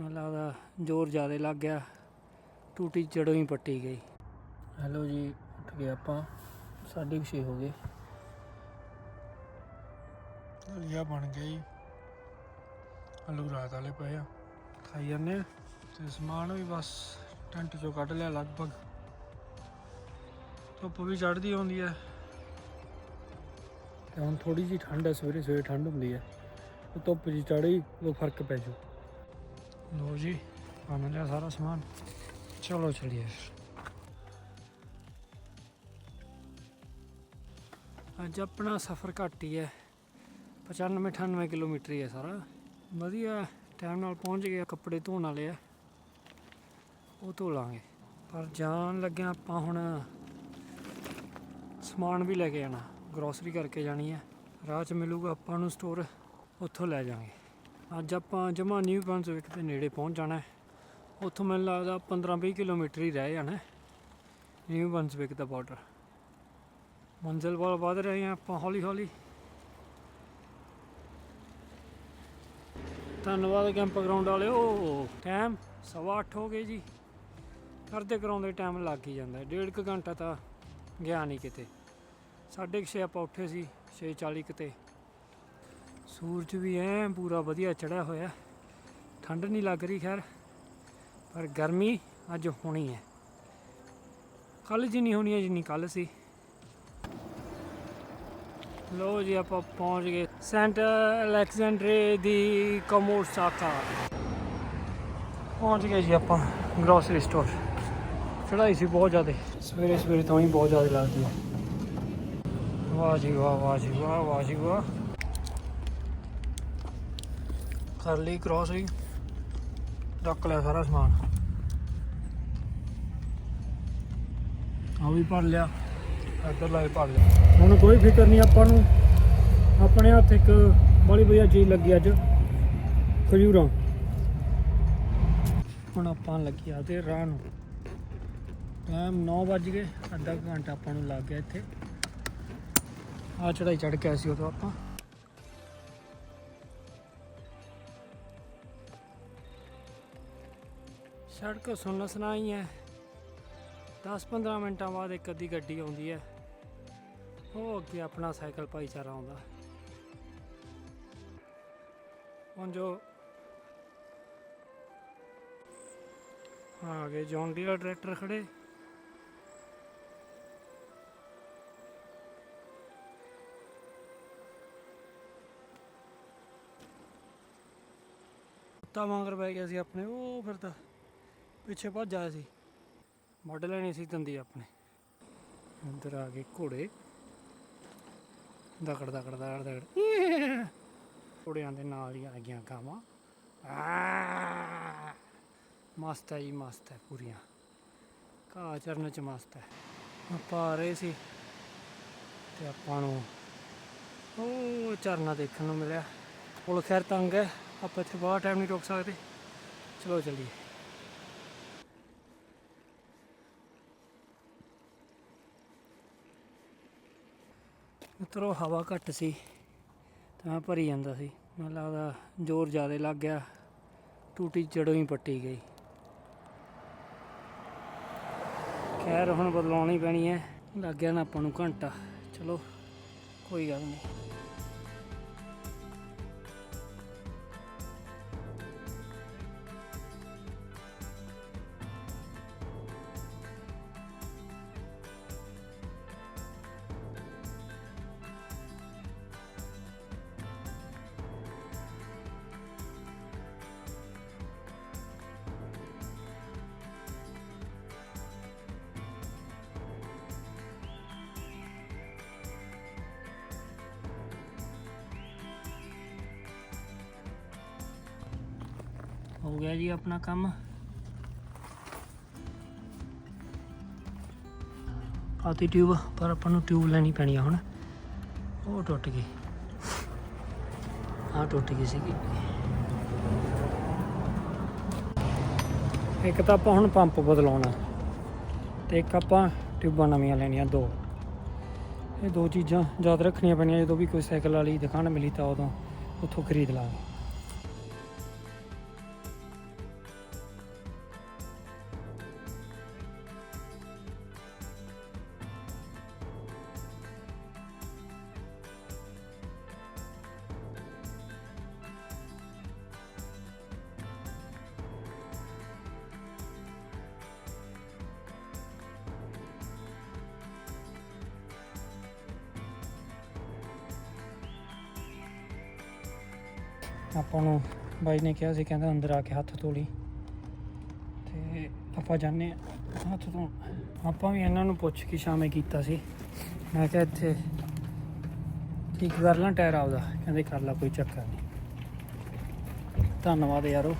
ਮੈਨੂੰ ਲੱਗਦਾ ਜ਼ੋਰ ਜ਼ਿਆਦਾ ਲੱਗ ਗਿਆ ਟੂਟੀ ਜੜੋਂ ਹੀ ਪੱਟੀ ਗਈ। ਹੈਲੋ ਜੀ ਉੱਠ ਗਏ ਆਪਾਂ। ਸਾਢੇ ਕੁ ਛੇ ਹੋ ਗਏ। ਦਲੀਆ ਬਣ ਗਿਆ ਜੀ। ਆਲੂ ਰਾਤ ਵਾਲੇ ਪਏ ਆ। ਖਾਈ ਜਾਂਦੇ ਆ? ਤੇ ਸਮਾਨ ਵੀ ਬਸ ਟੈਂਟ ਚੋਂ ਕੱਢ ਲਿਆ ਲਗਭਗ। ਧੁੱਪ ਵੀ ਚੜ੍ਹਦੀ ਆਉਂਦੀ ਹੈ ਤੇ ਹੁਣ ਥੋੜੀ ਜੀ ਠੰਡ ਹੈ ਸਵੇਰੇ ਸਵੇਰੇ ਠੰਡ ਹੁੰਦੀ ਹੈ ਧੁੱਪ ਜੀ ਚੜੀ ਉਹ ਫ਼ਰਕ ਪੈ ਜੂ। ਲੋ ਜੀ, ਬਣ ਲਿਆ ਸਾਰਾ ਸਮਾਨ। ਚਲੋ ਚਲੀਏ। ਅੱਜ ਆਪਣਾ ਸਫ਼ਰ ਘੱਟ ਹੀ ਹੈ। 95 98 ਕਿਲੋਮੀਟਰ ਹੀ ਹੈ ਸਾਰਾ। ਵਧੀਆ ਟਾਈਮ ਨਾਲ ਪਹੁੰਚ ਗਏ, ਕੱਪੜੇ ਧੋਣ ਵਾਲੇ ਆ। ਉਹ ਧੋ ਲਾਂਗੇ। ਪਰ ਜਾਣ ਲੱਗਿਆ ਆਪਾਂ ਹੁਣ ਸਮਾਨ ਵੀ ਲੈ ਕੇ ਆਣਾ ਗਰੋਸਰੀ ਕਰਕੇ ਜਾਣੀ ਹੈ। ਰਾਹ 'ਚ ਮਿਲੂਗਾ ਆਪਾਂ ਨੂੰ ਸਟੋਰ ਉੱਥੋਂ ਲੈ ਜਾਾਂਗੇ ਅੱਜ ਆਪਾਂ ਜਮਾ ਨਿਊ ਬ੍ਰਾਂਸਵਿਕ ਦੇ ਨੇੜੇ ਪਹੁੰਚ ਜਾਣਾ ਹੈ। ਉੱਥੋਂ ਮੈਨੂੰ ਲੱਗਦਾ 15-20 ਕਿਲੋਮੀਟਰ ਹੀ ਰਹਿ ਜਾਣਾ ਨਿਊ ਬ੍ਰਾਂਸਵਿਕ ਦਾ ਬਾਰਡਰ ਮੰਜ਼ਿਲ ਵੱਲ ਵਧ ਰਹੇ ਹਾਂ ਆਪਾਂ, ਹੌਲੀ ਹੌਲੀ। ਧੰਨਵਾਦ ਕੈਂਪ ਗਰਾਊਂਡ ਵਾਲਿਓ। ਟਾਈਮ ਸਵਾ ਅੱਠ ਹੋ ਗਏ ਜੀ। ਕਰਦੇ ਕਰਾਉਂਦੇ ਟਾਈਮ ਲੱਗ ਹੀ ਜਾਂਦਾ ਡੇਢ ਕੁ ਘੰਟਾ ਤਾਂ ਗਿਆ ਨਹੀਂ ਕਿਤੇ। ਸਾਢੇ ਕੁ ਛੇ ਆਪਾਂ ਉੱਠੇ ਸੀ 6:40 ਕਿਤੇ ਸੂਰਜ ਵੀ ਐ ਪੂਰਾ ਵਧੀਆ ਚੜਿਆ ਹੋਇਆ। ਠੰਡ ਨਹੀਂ ਲੱਗ ਰਹੀ ਖੈਰ, ਪਰ ਗਰਮੀ ਅੱਜ ਹੋਣੀ ਹੈ ਕੱਲ ਜਿੰਨੀ ਹੋਣੀ ਹੈ ਜਿੰਨੀ ਕੱਲ ਸੀ। ਲੋ ਜੀ, ਆਪਾਂ ਪਹੁੰਚ ਗਏ ਸੈਂਟ ਅਲੈਗਜ਼ੈਂਡਰੇ ਦੀ ਕਮੋਸਾਕਾ ਪਹੁੰਚ ਗਏ ਜੀ ਆਪਾਂ ਗਰੋਸਰੀ ਸਟੋਰ ਚੜਾਈ ਸੀ ਬਹੁਤ ਜ਼ਿਆਦਾ। ਸਵੇਰੇ ਸਵੇਰੇ ਤੋਂ ਹੀ ਬਹੁਤ ਜ਼ਿਆਦਾ ਲੱਗਦੀ ਹੈ ਵਾਹ ਜੀ ਵਾਹ ਵਾਹ ਜੀ ਵਾਹ ਵਾਹ ਜੀ ਵਾਹ। ਕਰ ਲਈ ਗਰੋਸਰੀ ਰੱਖ ਲਿਆ ਸਾਰਾ ਸਮਾਨ। ਆ ਵੀ ਭਰ ਲਿਆ। ਇੱਧਰ ਲੈ ਭਰ ਲਿਆ। ਹੁਣ ਕੋਈ ਫਿਕਰ ਨਹੀਂ ਆਪਾਂ ਨੂੰ। ਆਪਣੇ ਹੱਥ ਇੱਕ ਬੜੀ ਵਧੀਆ ਚੀਜ਼ ਲੱਗੀ ਅੱਜ। ਖਜੂਰਾਂ। ਹੁਣ ਆਪਾਂ ਲੱਗੀ ਆ ਤੇ ਰਾਹ ਨੂੰ। ਟਾਈਮ 9 ਵੱਜ ਗਏ। ਅੱਧਾ ਘੰਟਾ ਆਪਾਂ ਨੂੰ ਲੱਗ ਗਿਆ ਇੱਥੇ। ਆ ਚੜਾਈ ਚੜ ਕੇ ਆਏ ਸੀ ਉਦੋਂ ਆਪਾਂ। ਸੜਕ ਸੁੰਨ ਸੁਨਾਈ ਹੈ। 10-15 ਮਿੰਟਾਂ ਬਾਅਦ ਇੱਕ ਅੱਧੀ ਗੱਡੀ ਆਉਂਦੀ ਹੈ। ਉਹ ਅੱਗੇ ਆਪਣਾ ਸਾਈਕਲ ਭਾਈਚਾਰਾ ਆਉਂਦਾ। ਹੁਣ ਜੋ ਆ ਗਏ ਜੌਨ ਡੀਅਰ ਟਰੈਕਟਰ ਖੜੇ। ਕੁੱਤਾ ਵਾਂਗਰ ਪੈ ਗਿਆ ਸੀ ਆਪਣੇ, ਉਹ ਫਿਰਦਾ ਪਿੱਛੇ ਭੱਜ ਆਇਆ ਸੀ। ਵੱਢ ਲੈਣੀ ਸੀ ਦੰਦੀ ਆਪਣੇ। ਅੰਦਰ ਆ ਗਏ ਘੋੜੇ। ਦਕੜ ਦਕੜ ਦਕੜ ਦਕੜ ਘੋੜਿਆਂ ਦੇ ਨਾਲ ਹੀ ਆ ਗਈਆਂ ਗਾਵਾਂ। ਮਸਤ ਹੈ ਜੀ, ਮਸਤ ਹੈ ਪੂਰੀਆਂ। ਘਾਹ ਚਰਨ ਚ ਮਸਤ ਹੈ। ਆਪਾਂ ਆ ਰਹੇ ਸੀ। ਤੇ ਆਪਾਂ ਨੂੰ ਉਹ ਝਰਨਾ ਦੇਖਣ ਨੂੰ ਮਿਲਿਆ। ਪੁਲ ਖੈਰ ਤੰਗ ਹੈ। ਆਪਾਂ ਇੱਥੇ ਬਹੁਤ ਟਾਈਮ ਨਹੀਂ ਰੁਕ ਸਕਦੇ। ਚਲੋ ਚਲੀਏ। ਉਤਰੋ ਹਵਾ ਘੱਟ ਸੀ, ਤਾਂ ਮੈਂ ਭਰੀ ਜਾਂਦਾ ਸੀ। ਮੈਨੂੰ ਲੱਗਦਾ ਜ਼ੋਰ ਜ਼ਿਆਦਾ ਲੱਗ ਗਿਆ, ਟੂਟੀ ਜੜੋਂ ਹੀ ਪੱਟੀ ਗਈ। ਖੈਰ, ਹੁਣ ਬਦਲਾਉਣੀ ਪੈਣੀ ਹੈ। ਲੱਗ ਗਿਆ ਨਾ ਆਪਾਂ ਨੂੰ ਘੰਟਾ। ਚਲੋ, ਕੋਈ ਗੱਲ ਨਹੀਂ। ਹੋ ਗਿਆ ਜੀ ਆਪਣਾ ਕੰਮ। ਆਤੀ ਟਿਊਬ ਪਰ ਆਪਾਂ ਨੂੰ ਟਿਊਬ ਲੈਣੀ ਪੈਣੀ ਆ ਹੁਣ। ਉਹ ਟੁੱਟ ਗਈ। ਆ ਟੁੱਟ ਗਈ ਸੀਗੀ। ਇੱਕ ਤਾਂ ਆਪਾਂ ਹੁਣ ਪੰਪ ਬਦਲਾਉਣਾ। ਤੇ ਇੱਕ ਆਪਾਂ ਟਿਊਬਾਂ ਨਵੀਆਂ ਲੈਣੀਆਂ, ਦੋ। ਇਹ ਦੋ ਚੀਜ਼ਾਂ ਯਾਦ ਰੱਖਣੀਆਂ ਪੈਣੀਆਂ, ਜਦੋਂ ਵੀ ਕੋਈ ਸਾਈਕਲ ਵਾਲੀ ਦੁਕਾਨ ਮਿਲੀ ਤਾਂ ਉਦੋਂ ਉੱਥੋਂ ਖਰੀਦ ਲਾਂਗੇ। ਬਾਈ ਨੇ ਕਿਹਾ ਸੀ, ਕਹਿੰਦਾ ਅੰਦਰ ਆ ਕੇ ਹੱਥ ਧੋ ਲਈ। ਤੇ ਆਪਾਂ ਜਾਣੇ ਹੱਥ ਤੋਂ ਆਪਾਂ ਵੀ ਇਹਨਾਂ ਨੂੰ ਪੁੱਛ ਕੇ ਸ਼ਾਮੇ ਕੀਤਾ ਸੀ। ਮੈਂ ਕਿਹਾ ਇੱਥੇ ਠੀਕ ਕਰ ਲਾਂ ਟਾਇਰ ਆਪਦਾ। ਕਹਿੰਦੇ ਕਰ ਲਾ, ਕੋਈ ਚੱਕਰ ਨਹੀਂ। ਧੰਨਵਾਦ ਯਾਰੋ।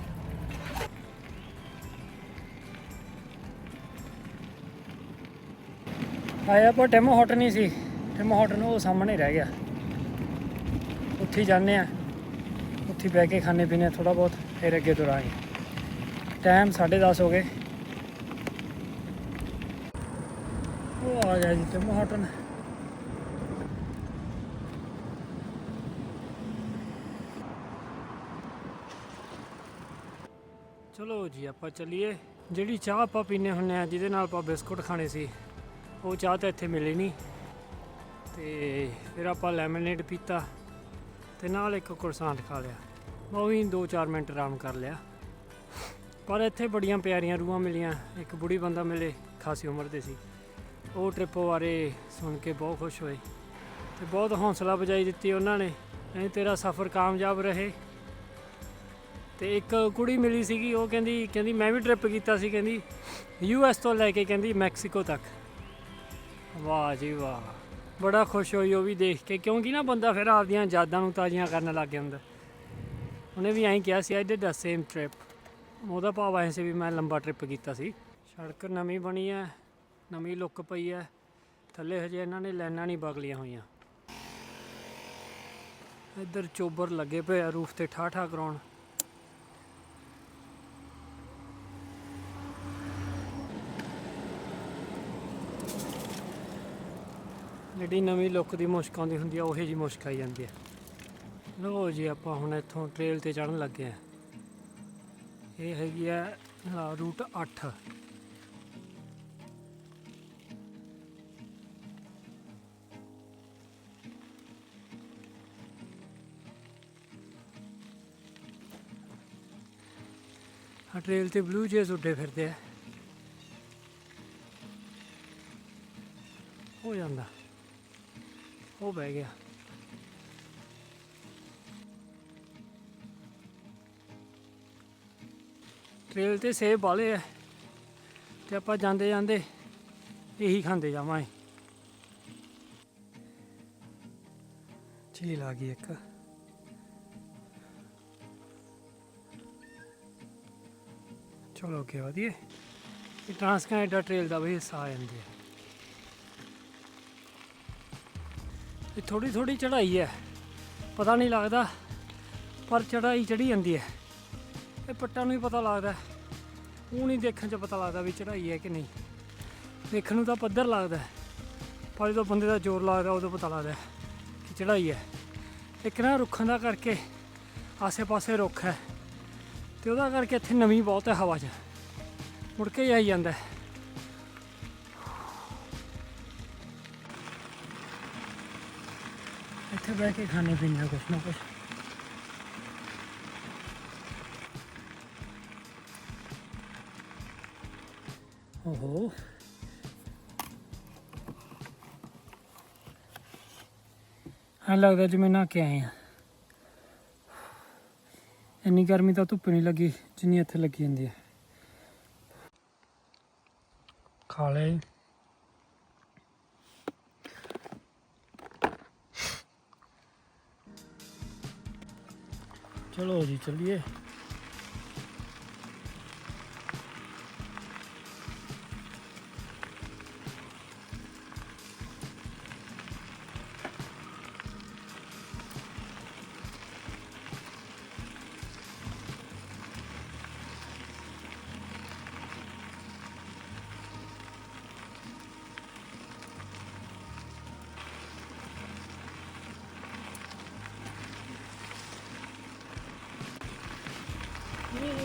ਆਇਆ ਪਰ ਟੈਮੋ ਹਟ ਨਹੀਂ ਸੀ। ਟੈਮੋ ਹਟ ਨੂੰ ਉਹ ਸਾਹਮਣੇ ਰਹਿ ਗਿਆ। ਉੱਥੇ ਹੀ ਜਾਂਦੇ ਆ ਉੱਥੇ ਬਹਿ ਕੇ ਖਾਣੇ ਪੀਣੇ ਥੋੜਾ ਬਹੁਤ, ਫਿਰ ਅੱਗੇ ਤੁਰਾਂਗੇ ਟਾਈਮ 10:30 ਹੋ ਗਏ। ਉਹ ਆ ਗਿਆ ਜੀ ਟੈਮੋ ਹਟਨ ਚਲੋ ਜੀ, ਆਪਾਂ ਚੱਲੀਏ। ਜਿਹੜੀ ਚਾਹ ਆਪਾਂ ਪੀਨੇ ਹੁੰਨੇ ਆ ਜਿਹਦੇ ਨਾਲ ਆਪਾਂ ਬਿਸਕੁਟ ਖਾਣੇ ਸੀ, ਉਹ ਚਾਹ ਤਾਂ ਇੱਥੇ ਮਿਲੀ ਨਹੀਂ। ਤੇ ਫਿਰ ਆਪਾਂ ਲੈਮਨੇਡ ਪੀਤਾ ਤੇ ਨਾਲ ਇੱਕ ਕੁਰਸਾਂਟ ਖਾ ਲਿਆ। ਉਹ ਵੀ 2-4 ਮਿੰਟ ਆਰਾਮ ਕਰ ਲਿਆ। ਪਰ ਇੱਥੇ ਬੜੀਆਂ ਪਿਆਰੀਆਂ ਰੂਹਾਂ ਮਿਲੀਆਂ। ਇੱਕ ਬੁੜੀ ਬੰਦਾ ਮਿਲੇ, ਖਾਸੀ ਉਮਰ ਦੇ ਸੀ। ਉਹ ਟ੍ਰਿਪ ਬਾਰੇ ਸੁਣ ਕੇ ਬਹੁਤ ਖੁਸ਼ ਹੋਏ ਤੇ ਬਹੁਤ ਹੌਸਲਾ ਬਜਾਈ ਦਿੱਤੀ ਉਹਨਾਂ ਨੇ, ਨਹੀਂ, ਤੇਰਾ ਸਫ਼ਰ ਕਾਮਯਾਬ ਰਹੇ। ਤੇ ਇੱਕ ਕੁੜੀ ਮਿਲੀ ਸੀਗੀ, ਉਹ ਕਹਿੰਦੀ ਕਹਿੰਦੀ, ਮੈਂ ਵੀ ਟ੍ਰਿਪ ਕੀਤਾ ਸੀ। ਕਹਿੰਦੀ, ਯੂ ਐਸ ਤੋਂ ਲੈ ਕੇ, ਕਹਿੰਦੀ, ਮੈਕਸੀਕੋ ਤੱਕ। ਵਾਹ ਜੀ ਵਾਹ। ਬੜਾ ਖੁਸ਼ ਹੋਈ ਉਹ ਵੀ ਦੇਖ ਕੇ, ਕਿਉਂਕਿ ਨਾ ਬੰਦਾ ਫਿਰ ਆਪਦੀਆਂ ਯਾਦਾਂ ਨੂੰ ਤਾਜ਼ੀਆਂ ਕਰਨ ਲੱਗ ਜਾਂਦਾ। ਉਹਨੇ ਵੀ ਐਂ ਕਿਹਾ ਸੀ I did the same trip ਉਹਦਾ ਭਾਵ ਐਂ ਸੀ ਵੀ ਮੈਂ ਲੰਬਾ ਟ੍ਰਿਪ ਕੀਤਾ ਸੀ। ਸੜਕ ਨਵੀਂ ਬਣੀ ਹੈ ਨਵੀਂ ਲੁੱਕ ਪਈ ਹੈ ਥੱਲੇ ਹਜੇ ਇਹਨਾਂ ਨੇ ਲਾਈਨਾਂ ਨਹੀਂ ਬਗਲੀਆਂ ਹੋਈਆਂ। ਇੱਧਰ ਚੋਬਰ ਲੱਗੇ ਪਏ ਆ, ਰੂਫ ਤੇ ਠਾ ਠਾ ਕਰਾਉਣ। ਜਿਹੜੀ ਨਵੀਂ ਲੁੱਕ ਦੀ ਮੁਸ਼ਕ ਆਉਂਦੀ ਹੁੰਦੀ ਆ, ਉਹੇ ਜੀ ਮੁਸ਼ਕ ਆਈ ਜਾਂਦੀ ਆ ਲੋ ਜੀ, ਆਪਾਂ ਹੁਣ ਇੱਥੋਂ ਟ੍ਰੇਲ ਤੇ ਚੜਨ ਲੱਗੇ ਆ ਇਹ ਹੈਗੀ ਆ ਰੂਟ 8 ਆ ਟ੍ਰੇਲ ਤੇ ਬਲੂ ਜੇਸ ਉੱਡੇ ਫਿਰਦੇ ਆ। ਹੋ ਜਾਂਦਾ। ਉਹ ਬਹਿ ਗਿਆ। ਟ੍ਰੇਲ ਤੇ ਸੇਬ ਬਾਲੇ ਆ ਤੇ ਆਪਾਂ ਜਾਂਦੇ ਜਾਂਦੇ ਇਹੀ ਖਾਂਦੇ ਜਾਵਾਂਗੇ। ਝੀਲ ਆ ਗਈ ਇੱਕ। ਚਲੋ ਅੱਗੇ ਵਧੀਏ। ਇਹ ਟ੍ਰਾਂਸ ਕੈਨੇਡਾ ਟ੍ਰੇਲ ਦਾ ਵੀ ਹਿੱਸਾ ਆ ਜਾਂਦੀ ਹੈ ਇਹ ਥੋੜੀ ਥੋੜੀ ਚੜ੍ਹਾਈ ਹੈ। ਪਤਾ ਨਹੀਂ ਲੱਗਦਾ, ਪਰ ਚੜ੍ਹਾਈ ਚੜੀ ਜਾਂਦੀ ਹੈ। ਇਹ ਪੱਟਾਂ ਨੂੰ ਹੀ ਪਤਾ ਲੱਗਦਾ। ਉਹ ਨਹੀਂ ਦੇਖਣ 'ਚ ਪਤਾ ਲੱਗਦਾ ਵੀ ਚੜਾਈ ਹੈ ਕਿ ਨਹੀਂ। ਦੇਖਣ ਨੂੰ ਤਾਂ ਪੱਧਰ ਲੱਗਦਾ। ਪਰ ਜਦੋਂ ਬੰਦੇ ਦਾ ਜ਼ੋਰ ਲੱਗਦਾ, ਉਦੋਂ ਪਤਾ ਲੱਗਦਾ ਕਿ ਚੜਾਈ ਹੈ। ਇੱਕ ਨਾ ਰੁੱਖਾਂ ਦਾ ਕਰਕੇ ਆਸੇ-ਪਾਸੇ ਰੁੱਖ ਹੈ ਤੇ ਉਹਦਾ ਕਰਕੇ ਇੱਥੇ ਨਵੀਂ ਬਹੁਤ ਹੈ ਹਵਾ 'ਚ। ਮੁੜ ਕੇ ਹੀ ਆਈ ਜਾਂਦਾ ਇੱਥੇ ਬਹਿ ਕੇ ਖਾਣੇ ਪੀਣੇ ਕੁਛ ਨਾ ਕੁਛ। ਓਹੋ ਹਾਂ ਲੱਗਦਾ ਜਿਵੇਂ ਨਾ ਕੇ ਆਏ ਆ ਇੰਨੀ ਗਰਮੀ ਤਾਂ ਧੁੱਪ ਨਹੀਂ ਲੱਗੀ ਜਿੰਨੀ ਇੱਥੇ ਲੱਗੀ ਜਾਂਦੀ ਹੈ ਖਾ ਲਏ ਚਲੋ ਜੀ ਚੱਲੀਏ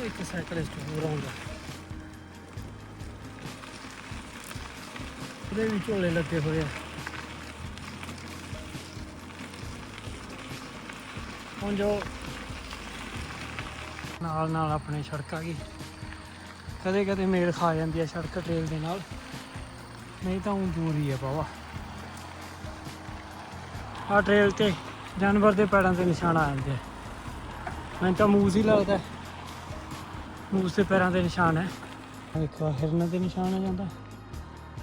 ਇੱਕ ਸਾਈਕਲਿਸਟ ਹੋਰ ਆਉਂਦਾ। ਉਹਦੇ ਵੀ ਝੋਲੇ ਲੱਗੇ ਹੋਏ ਆ। ਹੁਣ ਜੋ ਨਾਲ ਨਾਲ ਆਪਣੇ ਸੜਕ ਆ ਗਈ। ਕਦੇ ਕਦੇ ਮੇਲ ਖਾ ਜਾਂਦੀ ਹੈ ਸੜਕ ਟ੍ਰੇਲ ਦੇ ਨਾਲ। ਨਹੀਂ ਤਾਂ ਉਹ ਦੂਰ ਹੀ ਹੈ ਬਾਵਾ। ਆ ਟ੍ਰੇਲ ਤੇ ਜਾਨਵਰ ਦੇ ਪੈਰਾਂ ਤੇ ਨਿਸ਼ਾਨ ਆ ਜਾਂਦੇ ਆ। ਮੈਨੂੰ ਤਾਂ ਮੂਸ ਹੀ ਲੱਗਦਾ। ਮੂਸ ਦੇ ਪੈਰਾਂ ਦੇ ਨਿਸ਼ਾਨ ਹੈ। ਆਹ ਦੇਖੋ ਹਿਰਨ ਦੇ ਨਿਸ਼ਾਨ ਆ ਜਾਂਦਾ।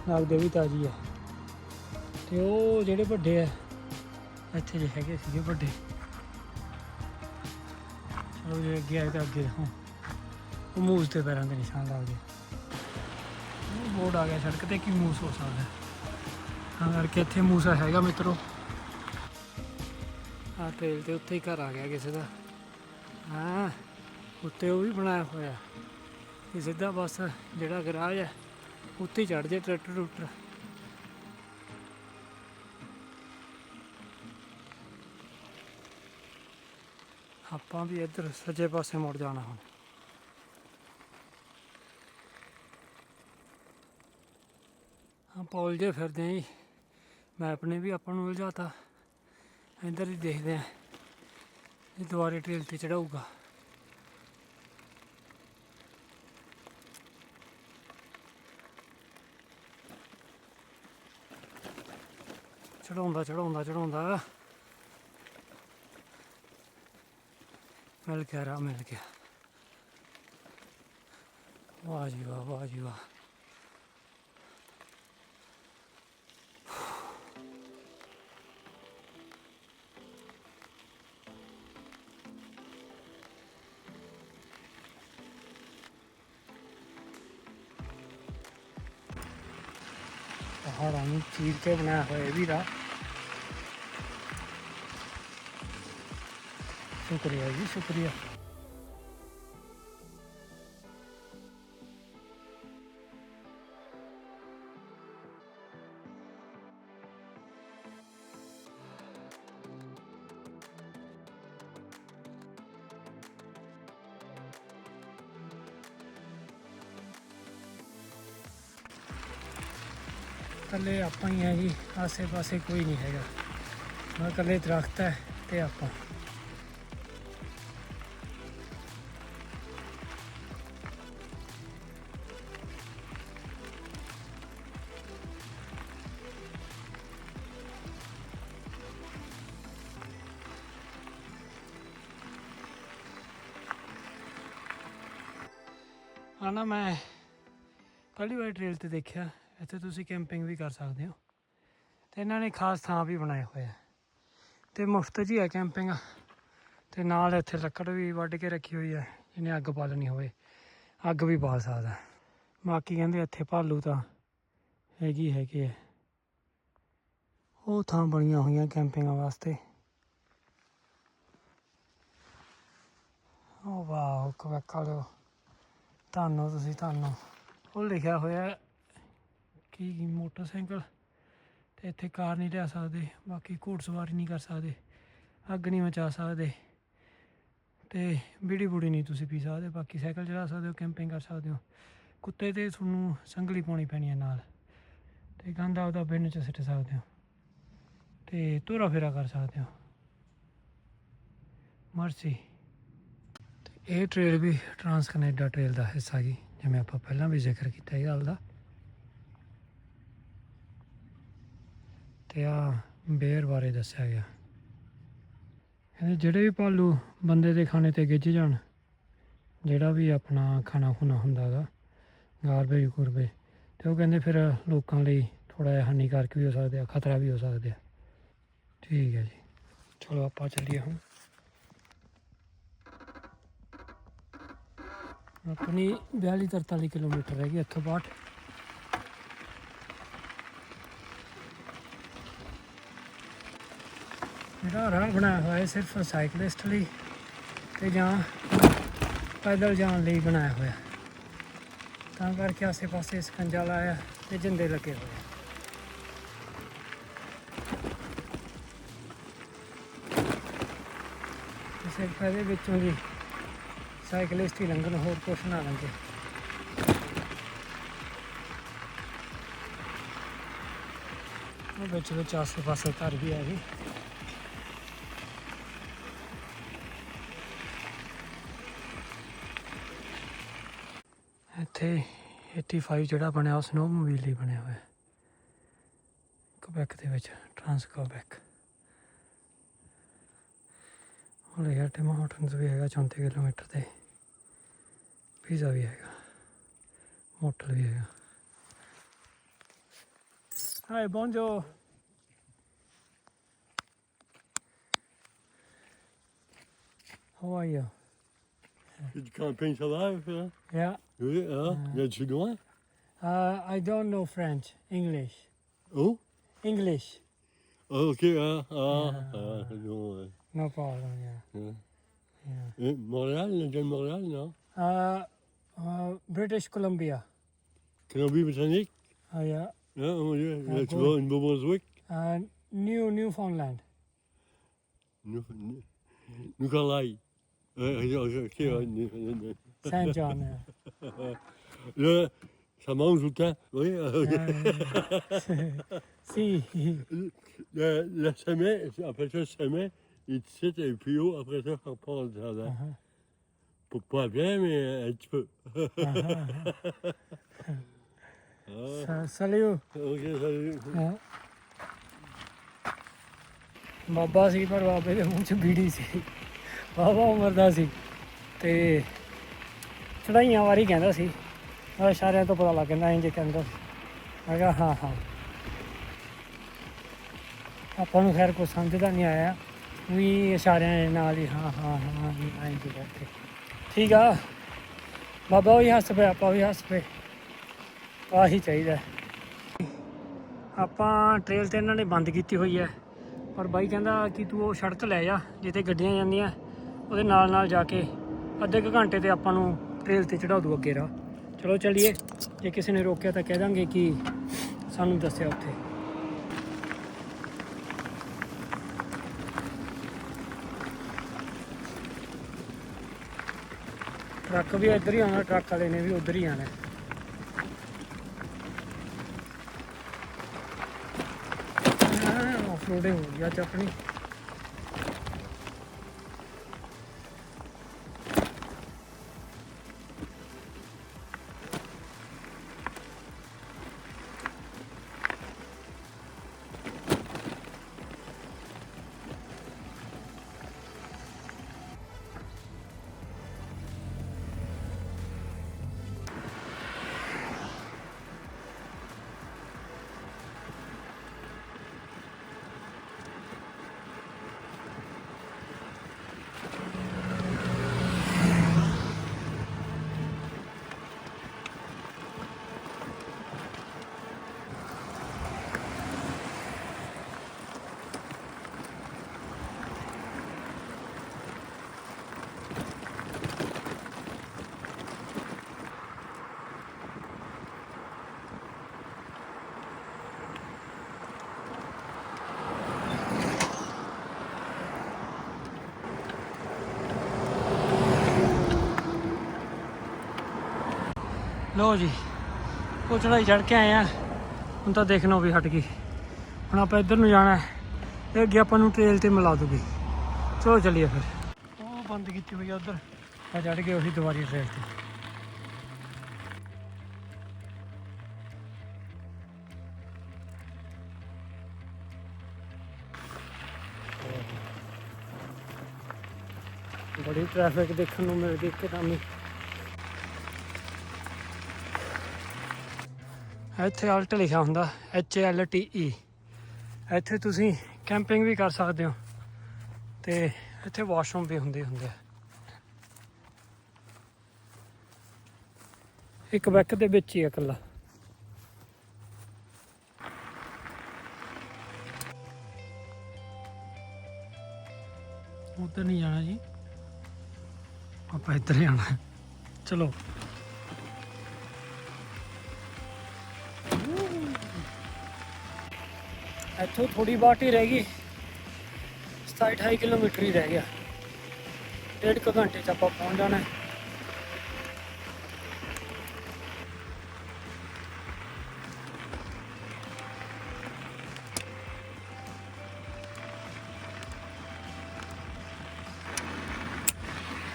ਲੱਗਦੇ ਵੀ ਤਾਜੀ ਹੈ ਤੇ ਉਹ ਜਿਹੜੇ ਵੱਡੇ ਆ, ਇੱਥੇ ਜੇ ਹੈਗੇ ਸੀਗੇ ਵੱਡੇ। ਚਲੋ ਜੇ ਅੱਗੇ ਆਏ ਤਾਂ ਅੱਗੇ ਦੇਖੋ। ਉਹ ਮੂਸ ਦੇ ਪੈਰਾਂ ਦੇ ਨਿਸ਼ਾਨ ਲੱਗਦੇ ਉਹ ਬੋਰਡ ਆ ਗਿਆ ਸੜਕ ਤੇ, ਕੀ ਮੂਸ ਹੋ ਸਕਦਾ। ਤਾਂ ਕਰਕੇ ਇੱਥੇ ਮੂਸਾ ਹੈਗਾ ਮਿੱਤਰੋ। ਆ ਟ੍ਰੇਲ ਦੇ ਉੱਤੇ ਹੀ ਘਰ ਆ ਗਿਆ ਕਿਸੇ ਦਾ। ਹਾਂ। ਉੱਤੇ ਉਹ ਵੀ ਬਣਾਇਆ ਹੋਇਆ ਇਹ ਸਿੱਧਾ ਬਸ ਜਿਹੜਾ ਗਰਾਜ ਹੈ ਉੱਤੇ ਚੜ ਜੇ ਟਰੈਕਟਰ ਟਰੂਕਟਰ। ਆਪਾਂ ਵੀ ਇੱਧਰ ਸੱਜੇ ਪਾਸੇ ਮੁੜ ਜਾਣਾ ਹੁਣ। ਆਪਾਂ ਉਲਝੇ ਫਿਰਦੇ ਆਂ ਜੀ। ਮੈਂ ਆਪਣੇ ਵੀ ਆਪਾਂ ਨੂੰ ਉਲਝਾਤਾ। ਇੱਧਰ ਹੀ ਦੇਖਦੇ ਆਂ ਇਹ ਦੁਬਾਰੇ ਟ੍ਰੇਲ ਤੇ ਚੜਾਊਗਾ ਚੜਾਉਂਦਾ ਚੜਾਉਂਦਾ ਚੜਾਉਂਦਾ। ਮਿਲ ਗਿਆ ਰਾ ਮਿਲ ਗਿਆ। ਵਾਹ ਜੀ ਵਾਹ ਵਾਹ ਜੀ ਵਾਹ। ਪਹਾੜਾਂ ਨੂੰ ਚੀਰ ਕੇ ਬਣਾਇਆ ਹੋਇਆ ਇਹ ਵੀ ਰਾਹ। ਸ਼ੁਕਰੀਆ ਜੀ ਸ਼ੁਕਰੀਆ ਇਕੱਲੇ ਆਪਾਂ ਹੀ ਹੈ ਜੀ ਆਸੇ ਪਾਸੇ ਕੋਈ ਨਹੀਂ ਹੈਗਾ। ਮੈਂ ਇਕੱਲੇ ਦਰਖਤ ਹੈ ਤੇ ਆਪਾਂ। ਹਾਂ ਨਾ, ਮੈਂ ਪਹਿਲੀ ਵਾਰ ਟ੍ਰੇਲ ਤੇ ਦੇਖਿਆ। ਇੱਥੇ ਤੁਸੀਂ ਕੈਂਪਿੰਗ ਵੀ ਕਰ ਸਕਦੇ ਹੋ। ਤੇ ਇਹਨਾਂ ਨੇ ਖਾਸ ਥਾਂ ਵੀ ਬਣਾਏ ਹੋਏ ਆ। ਤੇ ਮੁਫਤ ਜੀ ਹੈ ਕੈਂਪਿੰਗ ਤੇ ਨਾਲ ਇੱਥੇ ਲੱਕੜ ਵੀ ਵੱਢ ਕੇ ਰੱਖੀ ਹੋਈ ਹੈ ਜਿਹਨੇ ਅੱਗ ਬਾਲਣੀ ਹੋਵੇ। ਅੱਗ ਵੀ ਬਾਲ ਸਕਦਾ ਬਾਕੀ ਕਹਿੰਦੇ ਇੱਥੇ ਭਾਲੂ ਤਾਂ ਹੈਗੀ ਹੈਗੇ ਆ। ਉਹ ਥਾਂ ਬਣੀਆਂ ਹੋਈਆਂ ਕੈਂਪਿੰਗਾਂ ਵਾਸਤੇ। ਉਹ ਵਾਓ ਕਵੈਕਾ ਲੋ ਤੁਹਾਨੂੰ ਤੁਸੀਂ ਤੁਹਾਨੂੰ ਉਹ ਲਿਖਿਆ ਹੋਇਆ ਕਿ ਮੋਟਰਸਾਈਕਲ ਤੇ ਇੱਥੇ ਕਾਰ ਨਹੀਂ ਲਿਆ ਸਕਦੇ, ਬਾਕੀ ਘੋੜਸਵਾਰੀ ਨਹੀਂ ਕਰ ਸਕਦੇ, ਅੱਗ ਨਹੀਂ ਮਚਾ ਸਕਦੇ ਤੇ ਬੀੜੀ ਬੂੜੀ ਨਹੀਂ ਤੁਸੀਂ ਪੀ ਸਕਦੇ, ਬਾਕੀ ਸਾਈਕਲ ਚਲਾ ਸਕਦੇ ਹੋ, ਕੈਂਪਿੰਗ ਕਰ ਸਕਦੇ ਹੋ। ਕੁੱਤੇ ਤੇ ਤੁਹਾਨੂੰ ਸੰਗਲੀ ਪਾਉਣੀ ਪੈਣੀ ਹੈ ਨਾਲ ਤੇ ਗੰਦਾ ਉਹਦਾ ਬਿੰਨ ਚ ਸਿੱਟ ਸਕਦੇ ਹੋ ਤੇ ਤੁਰਾ ਫੇਰਾ ਕਰ ਸਕਦੇ ਹੋ। ਮਰਸੀ। ਇਹ ਟ੍ਰੇਲ ਵੀ ਟਰਾਂਸ ਕੈਨੇਡਾ ਟ੍ਰੇਲ ਦਾ ਹਿੱਸਾ ਜੀ, ਜਿਵੇਂ ਆਪਾਂ ਪਹਿਲਾਂ ਵੀ ਜ਼ਿਕਰ ਕੀਤਾ ਇਹ ਗੱਲ ਦਾ। ਤੇ ਆ ਬੇਰ ਬਾਰੇ ਦੱਸਿਆ ਗਿਆ। ਕਹਿੰਦੇ ਜਿਹੜੇ ਵੀ ਭਾਲੂ ਬੰਦੇ ਦੇ ਖਾਣੇ ਤੇ ਗਿੱਝ ਜਾਣ, ਜਿਹੜਾ ਵੀ ਆਪਣਾ ਖਾਣਾ ਖੁਣਾ ਹੁੰਦਾ ਗਾ ਗਾਰਬੇਜ ਗੁਰਬੇ ਤੇ ਉਹ ਕਹਿੰਦੇ ਫਿਰ ਲੋਕਾਂ ਲਈ ਥੋੜਾ ਜਿਹਾ ਹਾਨੀਕਾਰਕ ਵੀ ਹੋ ਸਕਦੇ ਆ, ਖਤਰਾ ਵੀ ਹੋ ਸਕਦੇ ਆ। ਠੀਕ ਹੈ ਜੀ। ਚਲੋ ਆਪਾਂ ਚੱਲੀਏ ਹੁਣ। ਆਪਣੀ 42 43 ਕਿਲੋਮੀਟਰ ਰਹਿ ਗਈ ਇੱਥੋਂ ਬਾਅਦ ਜਿਹੜਾ ਰਾਹ ਬਣਾਇਆ ਹੋਇਆ ਹੈ ਸਿਰਫ ਸਾਈਕਲਿਸਟ ਲਈ ਤੇ ਜਾਂ ਪੈਦਲ ਜਾਣ ਲਈ ਬਣਾਇਆ ਹੋਇਆ ਤਾਂ ਕਰਕੇ ਆਸੇ ਪਾਸੇ ਸਕੰਜਾ ਲਾਇਆ ਤੇ ਜਿੰਦੇ ਲੱਗੇ ਹੋਏ ਸਿਰਫ ਇਹਦੇ ਵਿੱਚੋਂ ਦੀ ਸਾਈਕਲਿਸਟ ਹੀ ਲੰਘਣ, ਹੋਰ ਕੁਛ ਨਾ ਲੰਘੇ। ਉਹ ਵਿੱਚ ਵਿੱਚ ਆਸੇ ਪਾਸੇ ਘਰ ਵੀ ਹੈ ਜੀ। ਇੱਥੇ 85 ਜਿਹੜਾ ਬਣਿਆ ਉਹ ਸਨੋ ਮੋਬਾਈਲ ਲਈ ਬਣਿਆ ਹੋਇਆ। ਕੁਬੈਕ ਦੇ ਵਿੱਚ ਟਰਾਂਸ ਕੁਬੈਕ ਹਲੇ ਆ ਟਮਾਟਰਸ ਵੀ ਹੈਗਾ 34 ਕਿਲੋਮੀਟਰ ਤੇ ਪੀਜ਼ਾ ਵੀ ਹੈਗਾ ਮੋਟਰ ਵੀ ਹੈਗਾ high ਬੋਂਜੋ How are you? Je kan een pintje live, ja? Yeah, Oui, ja. Ja, tu dois. uh, I don't know French, English. Oh? English, Oh, oké, ja. Ah, Ja. ja. ja. No problem, hein? yeah. Yeah. yeah. Montréal, le jeune Montréal, non? Uh, uh, British Columbia. Colombie-Britannique? Uh, ah, yeah. Ah, mon Dieu. Là, tu vas au Nouveau-Brunswick? Uh, New Newfoundland. New, New, euh, euh, New Carlisle. Saint John. euh. Là, ça mange tout le temps. Oui. Euh, si. Le, le sommet, on appelle ça le. Il te cite un plus haut, après ça, on repart en descendant. Uh-huh. Pas, pas bien, mais un petit peu. Uh-huh. Ah, Sa- Salut. ok, salut. ਬਾਬਾ ਸੀ ਪਰ ਬਾਬੇ ਦੇ ਮੂੰਹ 'ਚ ਬੀੜੀ ਸੀ ਬਾਬਾ ਉਮਰ ਦਾ ਸੀ ਤੇ ਚੜਾਈਆਂ ਵਾਰੀ ਕਹਿੰਦਾ ਸੀ ਮੈਂ ਇਸ਼ਾਰਿਆਂ ਤੋਂ ਪਤਾ ਲੱਗ ਜਾਂਦਾ ਇੰਜ ਕਹਿੰਦਾ ਸੀ ਮੈਂ ਕਿਹਾ ਹਾਂ ਹਾਂ ਆਪਾਂ ਨੂੰ ਖੈਰ ਕੋਈ ਸਮਝਦਾ ਨਹੀਂ ਆਇਆ ਵੀ ਇਸ਼ਾਰਿਆਂ ਦੇ ਨਾਲ ਹੀ, ਹਾਂ ਹਾਂ ਹਾਂ ਇੰਜ ਕਰਕੇ ਠੀਕ ਆ। ਬਾਬਾ ਵੀ ਹੱਸ ਪਿਆ, ਆਪਾਂ ਵੀ ਹੱਸ ਪਏ। ਆਹੀ ਚਾਹੀਦਾ। ਆਪਾਂ ਟ੍ਰੇਲ ਤੇ ਇਹਨਾਂ ਨੇ ਬੰਦ ਕੀਤੀ ਹੋਈ ਹੈ। ਪਰ ਬਾਈ ਕਹਿੰਦਾ ਕਿ ਤੂੰ ਉਹ ਸੜਕ ਲੈ ਜਾ, ਜਿੱਥੇ ਗੱਡੀਆਂ ਜਾਂਦੀਆਂ, ਉਹਦੇ ਨਾਲ ਨਾਲ ਜਾ ਕੇ ਅੱਧੇ ਕੁ ਘੰਟੇ ਤੇ ਆਪਾਂ ਨੂੰ ਟ੍ਰੇਲ ਤੇ ਚੜਾ ਦੂ ਅੱਗੇ ਰਾਹ। ਚਲੋ ਚਲੀਏ। ਜੇ ਕਿਸੇ ਨੇ ਰੋਕਿਆ ਤਾਂ ਕਹਿ ਦਾਂਗੇ ਕਿ ਸਾਨੂੰ ਦੱਸਿਆ ਉੱਥੇ। ਟਰੱਕ ਵੀ ਇੱਧਰ ਹੀ ਆਉਣਾ, ਟਰੱਕ ਵਾਲੇ ਨੇ ਵੀ ਉੱਧਰ ਹੀ ਆਣਾ ਆਫ ਰੋਡਿੰਗ ਹੋ ਗਿਆ ਅੱਜ ਲੋ ਜੀ, ਉਹ ਚੜਾਈ ਚੜ ਕੇ ਆਏ ਆ। ਹੁਣ ਤਾਂ ਦੇਖਣੋਂ ਵੀ ਹਟ ਗਈ। ਹੁਣ ਆਪਾਂ ਇੱਧਰ ਨੂੰ ਜਾਣਾ ਹੈ। ਇਹ ਅੱਗੇ ਆਪਾਂ ਨੂੰ ਟ੍ਰੇਲ ਤੇ ਮਿਲਾ ਦੂਗੀ। ਚਲੋ ਚੱਲੀਏ ਫਿਰ। ਉਹ ਬੰਦ ਕੀਤੀ ਹੋਈ ਆ ਉਧਰ। ਆ ਚੜ ਗਏ ਉਹੀ ਦੁਬਾਰੀ ਟ੍ਰੇਲ ਤੇ। ਬੜੀ ਟ੍ਰੈਫਿਕ ਦੇਖਣ ਨੂੰ ਮਿਲ ਗਈ ਇੱਕਦਮ ਹੀ ਇੱਥੇ ਅਲਟ ਲਿਖਿਆ ਹੁੰਦਾ ਐਚ ਐਲ ਟੀ ਈ ਇੱਥੇ ਤੁਸੀਂ ਕੈਂਪਿੰਗ ਵੀ ਕਰ ਸਕਦੇ ਹੋ ਤੇ ਇੱਥੇ ਵਾਸ਼ਰੂਮ ਵੀ ਹੁੰਦੇ ਹੁੰਦੇ ਆ। ਇੱਕ ਬੈਕ ਦੇ ਵਿੱਚ ਹੀ ਆ ਇਕੱਲਾ। ਉੱਧਰ ਨਹੀਂ ਜਾਣਾ ਜੀ। ਆਪਾਂ ਇੱਧਰ ਹੀ ਆਣਾ ਚਲੋ। ਇੱਥੋਂ ਥੋੜੀ ਬਾਟ ਹੀ ਰਹਿ ਗਈ। 27 28 ਕਿਲੋਮੀਟਰ ਹੀ ਰਹਿ ਗਿਆ। ਡੇਢ ਕੁ ਘੰਟੇ ਚ ਆਪਾਂ ਪਹੁੰਚ ਜਾਣਾ। ਹੈ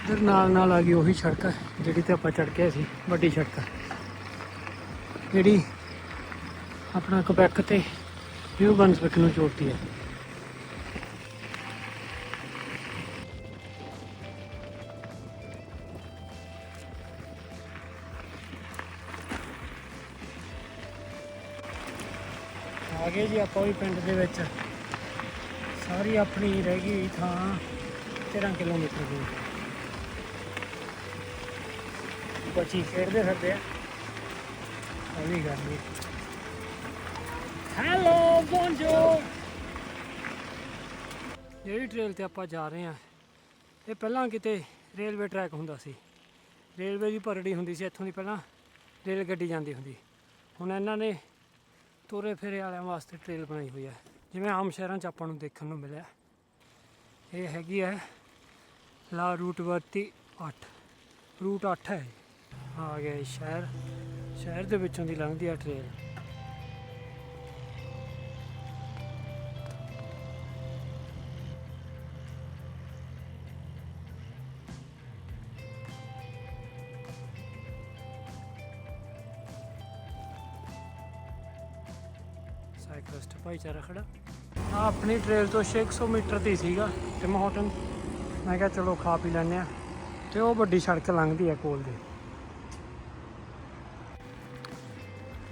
ਇਧਰ ਨਾਲ ਨਾਲ ਆ ਗਈ ਉਹੀ ਸੜਕ, ਜਿਹੜੀ ਤੇ ਆਪਾਂ ਚੜ ਕੇ ਸੀ, ਵੱਡੀ ਸੜਕ। ਜਿਹੜੀ ਆਪਣਾ ਕਬੈਕ ਤੇ New Banks bekno choti hai. ਆ ਗਏ ਜੀ ਆਪਾਂ ਵੀ ਪਿੰਡ ਦੇ ਵਿੱਚ। ਸਾਰੀ ਆਪਣੀ ਰਹਿ ਗਈ ਥਾਂ 13 ਕਿਲੋਮੀਟਰ ਦੂਰ ਬੱਚੀ ਖੇਡਦੇ ਫਿਰਦੇ ਆ। ਅਗਲੀ ਗੱਲ ਨਹੀਂ ਹੈਲੋ ਜਿਹੜੀ ਟ੍ਰੇਲ ਤੇ ਆਪਾਂ ਜਾ ਰਹੇ ਹਾਂ, ਇਹ ਪਹਿਲਾਂ ਕਿਤੇ ਰੇਲਵੇ ਟਰੈਕ ਹੁੰਦਾ ਸੀ। ਰੇਲਵੇ ਦੀ ਪਰੜੀ ਹੁੰਦੀ ਸੀ, ਇੱਥੋਂ ਦੀ ਪਹਿਲਾਂ ਰੇਲ ਗੱਡੀ ਜਾਂਦੀ ਹੁੰਦੀ। ਹੁਣ ਇਹਨਾਂ ਨੇ ਤੁਰੇ ਫੇਰੇ ਵਾਲਿਆਂ ਵਾਸਤੇ ਟ੍ਰੇਲ ਬਣਾਈ ਹੋਈ ਹੈ। ਜਿਵੇਂ ਆਮ ਸ਼ਹਿਰਾਂ 'ਚ ਆਪਾਂ ਨੂੰ ਦੇਖਣ ਨੂੰ ਮਿਲਿਆ। ਇਹ ਹੈਗੀ ਹੈ ਲਾ ਰੂਟ ਵਰਤੀ 8 ਰੂਟ 8 ਹੈ ਆ ਗਿਆ ਇਹ ਸ਼ਹਿਰ। ਸ਼ਹਿਰ ਦੇ ਵਿੱਚੋਂ ਦੀ ਲੰਘਦੀ ਆ ਟ੍ਰੇਨ ਭਾਈਚਾਰਾ ਖੜਾ। ਆ ਆਪਣੀ ਟ੍ਰੇਲ ਤੋਂ 600 ਮੀਟਰ ਤੇ ਸੀਗਾ ਟਿਮ ਹੋਟਨ ਮੈਂ ਕਿਹਾ ਚਲੋ ਖਾ ਪੀ ਲੈਂਦੇ ਆ ਤੇ ਉਹ ਵੱਡੀ ਸੜਕ ਲੰਘਦੀ ਆ ਕੋਲ ਦੇ।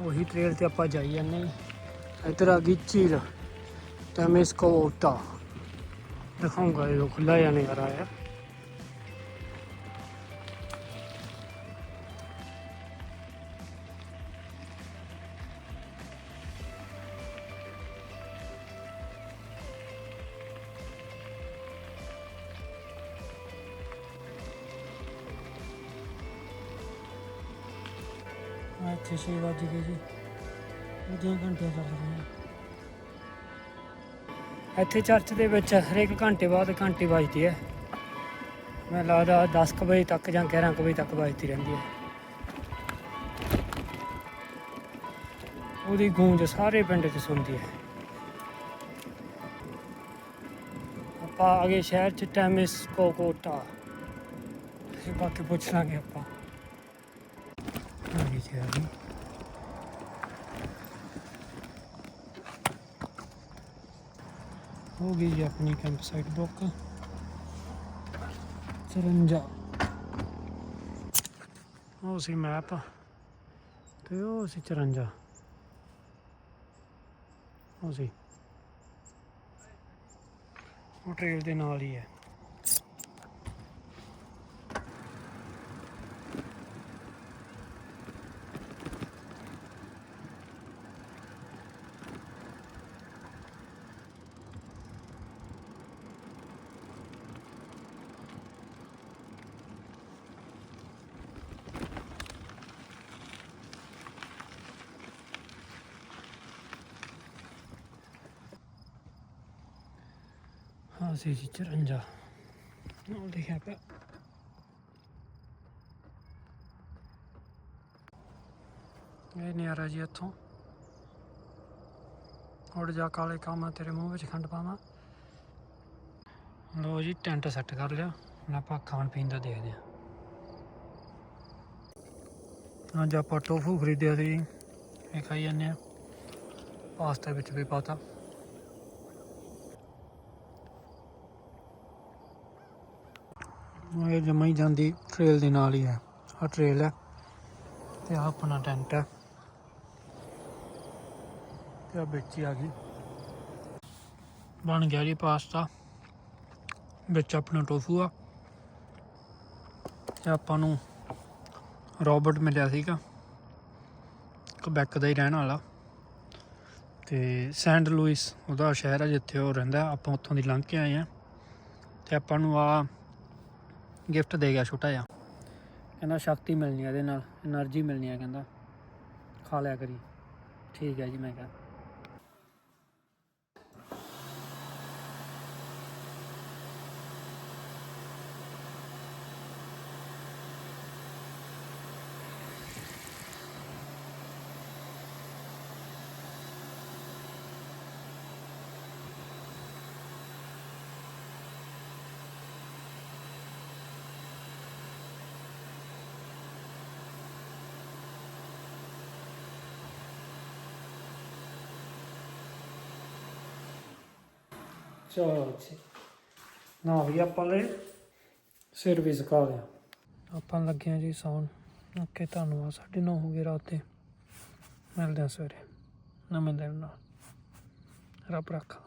ਉਹੀ ਟ੍ਰੇਲ ਤੇ ਆਪਾਂ ਜਾਈ ਜਾਂਦੇ ਇੱਧਰ ਆ ਗਈ ਝੀਲ ਟੈਮਿਸਕੋਟਾ ਦਿਖਾਉਂਗਾ ਇਹ ਖੁੱਲਾ ਜਾਂ ਨਹੀਂ ਆ। ਰਿਹਾ ਇੱਥੇ ਛੇ ਵੱਜ ਗਏ ਜੀ। ਉਹਦੀਆਂ ਘੰਟੇ ਚੱਲ ਰਹੀਆਂ। ਇੱਥੇ ਚਰਚ ਦੇ ਵਿੱਚ ਹਰੇਕ ਘੰਟੇ ਬਾਅਦ ਘੰਟੀ ਵੱਜਦੀ ਹੈ। ਮੈਨੂੰ ਲੱਗਦਾ 10 ਵਜੇ ਤੱਕ ਜਾਂ 11 ਵਜੇ ਤੱਕ ਵੱਜਦੀ ਰਹਿੰਦੀ ਹੈ। ਉਹਦੀ ਗੂੰਜ ਸਾਰੇ ਪਿੰਡ 'ਚ ਸੁਣਦੀ ਹੈ। ਆਪਾਂ ਅਗੇ ਸ਼ਹਿਰ 'ਚ ਟੈਮਿਸ ਕੋਕੋਟਾ ਇਹ ਬਾਕੀ ਪੁੱਛ ਲਾਂਗੇ ਆਪਾਂ। ਆਗੇ ਹੋ ਗਈ ਜੀ ਆਪਣੀ ਕੈਂਪ ਸਾਈਟ ਬੁੱਕ 54 ਉਹ ਸੀ ਮੈਪ ਤੇ ਉਹ ਸੀ 54 ਉਹ ਸੀ। ਉਹ ਟ੍ਰੇਲ ਦੇ ਨਾਲ ਹੀ ਹੈ। ਹਾਂ ਜੀ 54 ਨਾਲ ਲਿਖਿਆ ਪਿਆ। ਇਹ ਨਿਆਰਾ ਜੀ ਇੱਥੋਂ। ਉੜ ਜਾ ਕਾਲੇ ਕਾਮਾ ਤੇਰੇ ਮੂੰਹ ਵਿੱਚ ਖੰਡ ਪਾਵਾਂ। ਲੋ ਜੀ, ਟੈਂਟ ਸੈੱਟ ਕਰ ਲਿਆ। ਹੁਣ ਆਪਾਂ ਖਾਣ ਪੀਣ ਦਾ ਦੇਖਦੇ ਹਾਂ। ਅੱਜ ਆਪਾਂ ਟੋਫੂ ਖਰੀਦਿਆ ਸੀ। ਇਹ ਖਾਈ ਜਾਂਦੇ ਆ ਪਾਸਤਾ ਵਿੱਚ ਵੀ ਪਾਤਾ। ਇਹ ਜਮਾਈ ਜਾਂਦੀ ਟ੍ਰੇਲ ਦੇ ਨਾਲ ਹੀ ਹੈ। ਆ ਟ੍ਰੇਲ ਹੈ ਤੇ ਆ ਆਪਣਾ ਟੈਂਟ ਹੈ। ਤੇ ਆ ਵਿੱਚ ਹੀ ਆ ਗਈ। ਬਣ ਗਿਆ ਜੀ ਪਾਸਤਾ। ਵਿੱਚ ਆਪਣਾ ਟੋਫੂ ਆ। ਤੇ ਆਪਾਂ ਨੂੰ ਰੋਬਰਟ ਮਿਲਿਆ ਸੀਗਾ। ਕਬੈਕ ਦਾ ਹੀ ਰਹਿਣ ਵਾਲਾ। ਤੇ ਸੈਂਟ ਲੂਇਸ ਉਹਦਾ ਸ਼ਹਿਰ ਹੈ ਜਿੱਥੇ ਉਹ ਰਹਿੰਦਾ। ਆਪਾਂ ਉੱਥੋਂ ਦੀ ਲੰਘ ਕੇ ਆਏ ਆ ਤੇ ਆਪਾਂ ਨੂੰ ਆ ਗਿਫਟ ਦੇ ਗਿਆ ਛੋਟਾ ਜਿਹਾ। ਕਹਿੰਦਾ ਸ਼ਕਤੀ ਮਿਲਣੀ ਹੈ ਇਹਦੇ ਨਾਲ એનર્ਜੀ ਮਿਲਣੀ ਹੈ ਕਹਿੰਦਾ। ਖਾ ਲਿਆ ਕਰੀ। ਠੀਕ ਹੈ ਜੀ, ਮੈਂ ਕਿਹਾ। ਚਲੋ ਜੀ ਨਾ ਵੀ ਆਪਾਂ ਲੈ ਸਿਰ ਵੀ ਸੁਕਾ ਲਿਆ। ਆਪਾਂ ਲੱਗੇ ਆ ਜੀ ਸੌਣ। ਓਕੇ, ਧੰਨਵਾਦ। 9:30 ਹੋ ਗਏ ਰਾਤ ਦੇ। ਮਿਲਦੇ ਆ ਸਵੇਰੇ। ਨਵੇਂ ਦਿਨ ਨਾਲ। ਰੱਬ ਰੱਖਾ।